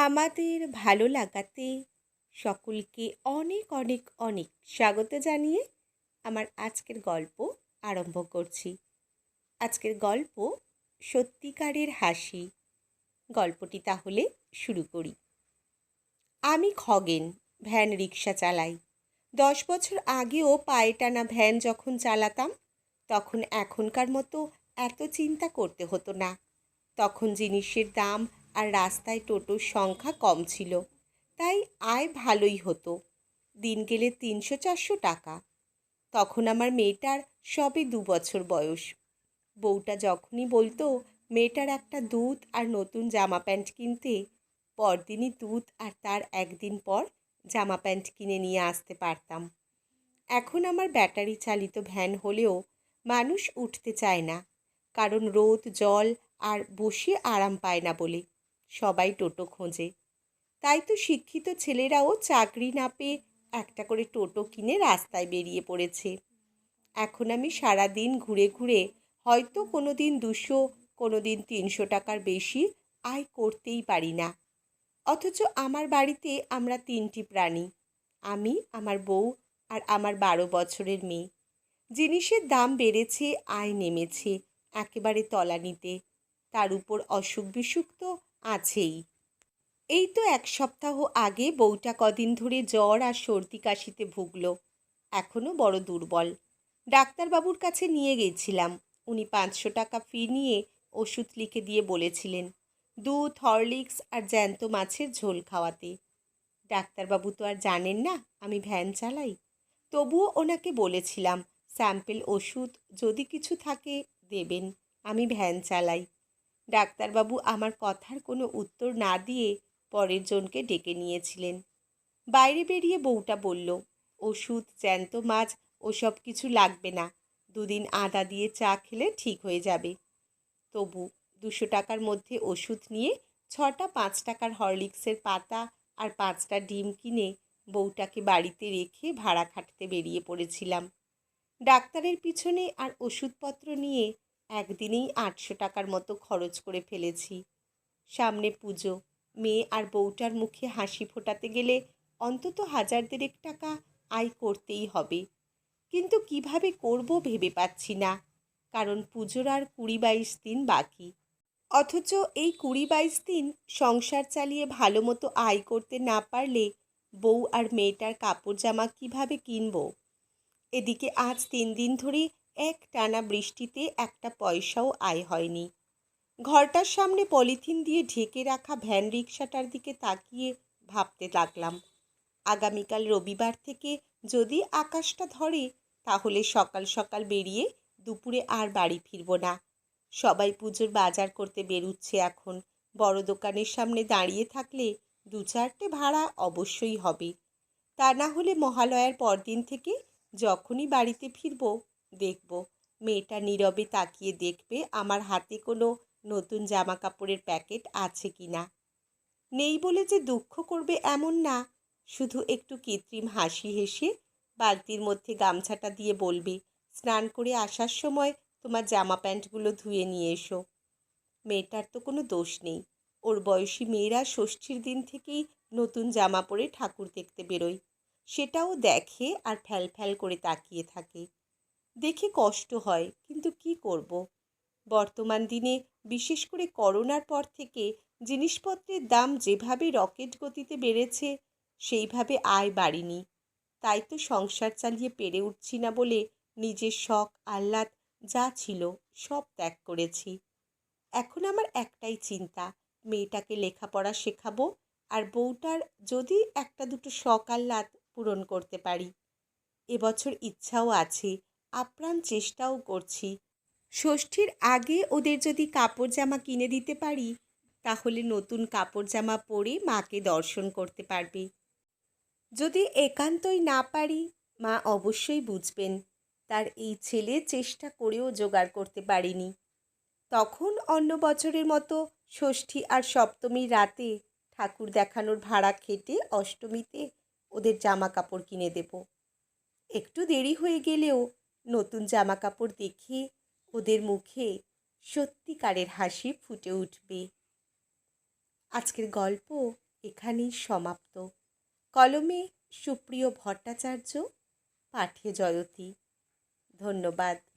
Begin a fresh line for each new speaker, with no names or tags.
আমাদের ভালো লাগাতে সকলকে অনেক অনেক অনেক স্বাগত জানিয়ে আমার আজকের গল্প আরম্ভ করছি। আজকের গল্প সত্যিকারের হাসি। গল্পটি তাহলে শুরু করি। আমি খগেন, ভ্যান রিক্সা চালাই। দশ বছর আগেও পায়ে টানা ভ্যান যখন চালাতাম, তখন এখনকার মতো এত চিন্তা করতে হতো না। তখন জিনিসের দাম আর রাস্তায় টোটোর সংখ্যা কম ছিল, তাই আয় ভালোই হতো। দিন গেলে তিনশো চারশো টাকা। তখন আমার মেয়েটার সবে দু বছর বয়স। বউটা যখনই বলতো, মেয়েটার একটা দুধ আর নতুন জামা প্যান্ট কিনতে, পরদিনই দুধ আর তার একদিন পর জামা প্যান্ট কিনে নিয়ে আসতে পারতাম। এখন আমার ব্যাটারি চালিত ভ্যান হলেও মানুষ উঠতে চায় না, কারণ রোদ, জল আর বসে আরাম পায় না বলে। সবাই টোটো খোঁজে। তাই তো শিক্ষিত ছেলেরাও চাকরি না পেয়ে একটা করে টোটো কিনে রাস্তায় বেরিয়ে পড়েছে। এখন আমি সারা দিন ঘুরে ঘুরে হয়তো কোনো দিন দুশো কোনো দিন তিনশো টাকার বেশি আয় করতেই পারি না। অথচ আমার বাড়িতে আমরা তিনটি প্রাণী, আমি, আমার বউ আর আমার বারো বছরের মেয়ে। জিনিসের দাম বেড়েছে, আয় নেমেছে, একেবারে তলানিতে। তার উপর অসুখ বিসুখ তো আছেই। এই তো এক সপ্তাহ আগে বউটা কদিন ধরে জ্বর আর সর্দি কাশিতে ভুগল। এখনও বড় দুর্বল। ডাক্তারবাবুর কাছে নিয়ে গেছিলাম। উনি পাঁচশো টাকা ফি নিয়ে ওষুধ লিখে দিয়ে বলেছিলেন, দুধ, হরলিক্স আর জ্যান্ত মাছের ঝোল খাওয়াতে। ডাক্তারবাবু তো আর জানেন না আমি ভ্যান চালাই। তবুও ওনাকে বলেছিলাম, স্যাম্পেল ওষুধ যদি কিছু থাকে দেবেন, আমি ভ্যান চালাই। ডাক্তারবাবু আমার কথার কোনো উত্তর না দিয়ে পরের জনকে ডেকে নিয়েছিলেন। বাইরে বেরিয়ে বউটা বলল, ওষুধ, জ্যান্ত মাছ, ওসব কিছু লাগবে না। দুদিন আদা দিয়ে চা খেলে ঠিক হয়ে যাবে। তবু দুশো টাকার মধ্যে ওষুধ নিয়ে ছটা পাঁচ টাকার হরলিক্সের পাতা আর পাঁচটা ডিম কিনে বউটাকে বাড়িতে রেখে ভাড়া খাটতে বেরিয়ে পড়েছিলাম। ডাক্তারের পিছনে আর ওষুধপত্র নিয়ে একদিনেই আটশো টাকার মতো খরচ করে ফেলেছি। সামনে পুজো। মেয়ে আর বউটার মুখে হাসি ফোটাতে গেলে অন্তত হাজার দেড়েক টাকা আয় করতেই হবে। কিন্তু কীভাবে করব ভেবে পাচ্ছি না, কারণ পুজোর আর কুড়ি বাইশ দিন বাকি। অথচ এই কুড়ি বাইশ দিন সংসার চালিয়ে ভালো মতো আয় করতে না পারলে বউ আর মেয়েটার কাপড় জামা কীভাবে কিনবো? এদিকে আজ তিন দিন ধরে এক টানা বৃষ্টিতে একটা পয়সাও আয় হয়নি। ঘরটার সামনে পলিথিন দিয়ে ঢেকে রাখা ভ্যান রিক্সাটার দিকে তাকিয়ে ভাবতে লাগলাম। আগামীকাল রবিবার থেকে যদি আকাশটা ধরে, তাহলে সকাল সকাল বেরিয়ে দুপুরে আর বাড়ি ফিরব না। সবাই পুজোর বাজার করতে বেরুচ্ছে এখন। বড় দোকানের সামনে দাঁড়িয়ে থাকলে দু চারটে ভাড়া অবশ্যই হবে। তা না হলে মহালয়ার পরদিন থেকে যখনই বাড়িতে ফিরব দেখব। মেয়েটা নীরবে তাকিয়ে দেখবে আমার হাতে কোনো নতুন জামা কাপড়ের প্যাকেট আছে কি না নেই বলে যে দুঃখ করবে এমন না। শুধু একটু কৃত্রিম হাসি হেসে বালতির মধ্যে গামছাটা দিয়ে বলবে, স্নান করে আসার সময় তোমার জামা প্যান্টগুলো ধুয়ে নিয়ে এসো। মেয়েটার তো কোনো দোষ নেই। ওর বয়সী মেয়েরা ষষ্ঠীর দিন থেকেই নতুন জামা পরে ঠাকুর দেখতে বেরোয়। সেটাও দেখে আর ফ্যাল ফ্যাল করে তাকিয়ে থাকে। দেখে কষ্ট হয়, কিন্তু কি করব? বর্তমান দিনে বিশেষ করে করোনার পর থেকে জিনিসপত্রের দাম যেভাবে রকেট গতিতে বেড়েছে, সেইভাবে আয় বাড়েনি। তাই তো সংসার চালিয়ে পেরে উঠছি না বলে নিজের শখ, আহ্লাদ যা ছিল সব ত্যাগ করেছি। এখন আমার একটাই চিন্তা, মেয়েটাকে লেখাপড়া শেখাবো আর বউটার যদি একটা দুটো শখ, আহ্লাদ পূরণ করতে পারি। এবছর ইচ্ছাও আছে আপ্রাণ চেষ্টাও করছি। ষষ্ঠীর আগে ওদের যদি কাপড় জামা কিনে দিতে পারি, তাহলে নতুন কাপড় জামা পরে মাকে দর্শন করতে পারবে। যদি একান্তই না পারি, মা অবশ্যই বুঝবেন, তার এই ছেলে চেষ্টা করেও জোগাড় করতে পারিনি। তখন অন্য বছরের মতো ষষ্ঠী আর সপ্তমীর রাতে ঠাকুর দেখানোর ভাড়া খেটে অষ্টমীতে ওদের জামা কাপড় কিনে দেব। একটু দেরি হয়ে গেলেও নতুন জামা কাপড় দেখে ওদের মুখে সত্যিকারের হাসি ফুটে উঠবে। আজকের গল্প এখানেই সমাপ্ত। কলমে সুপ্রিয় ভট্টাচার্য পাঠে জয়তী। ধন্যবাদ।